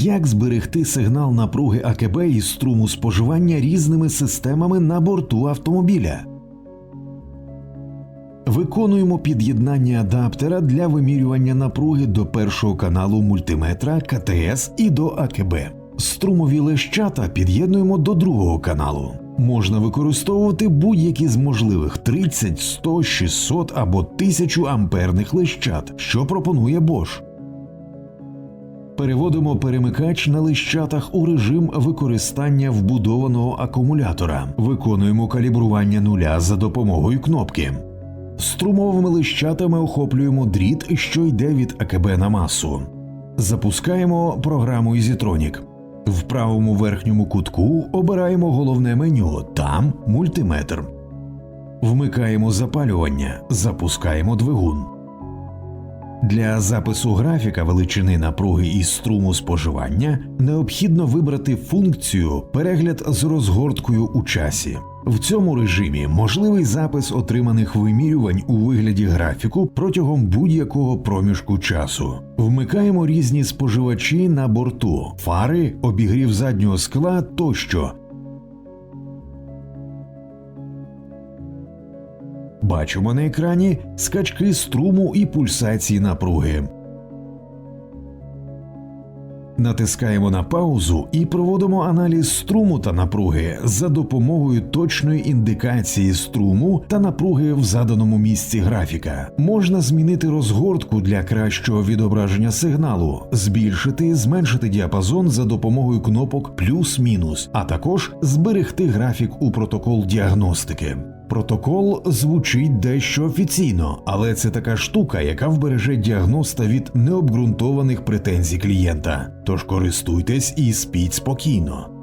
Як зберегти сигнал напруги АКБ і струму споживання різними системами на борту автомобіля? Виконуємо під'єднання адаптера для вимірювання напруги до першого каналу мультиметра КТС і до АКБ. Струмові лещата під'єднуємо до другого каналу. Можна використовувати будь-які з можливих 30, 100, 600 або 1000 амперних лещат, що пропонує Bosch. Переводимо перемикач на лищатах у режим використання вбудованого акумулятора. Виконуємо калібрування нуля за допомогою кнопки. Струмовими лищатами охоплюємо дріт, що йде від АКБ на масу. Запускаємо програму EasyTronic. В правому верхньому кутку обираємо головне меню, там мультиметр. Вмикаємо запалювання, запускаємо двигун. Для запису графіка величини напруги і струму споживання необхідно вибрати функцію перегляд з розгорткою у часі. В цьому режимі можливий запис отриманих вимірювань у вигляді графіку протягом будь-якого проміжку часу. Вмикаємо різні споживачі на борту, фари, обігрів заднього скла тощо. Бачимо на екрані скачки струму і пульсації напруги. Натискаємо на паузу і проводимо аналіз струму та напруги за допомогою точної індикації струму та напруги в заданому місці графіка. Можна змінити розгортку для кращого відображення сигналу, збільшити, зменшити діапазон за допомогою кнопок плюс-мінус, а також зберегти графік у протокол діагностики. Протокол звучить дещо офіційно, але це така штука, яка вбереже діагноста від необґрунтованих претензій клієнта. Тож користуйтесь і спіть спокійно.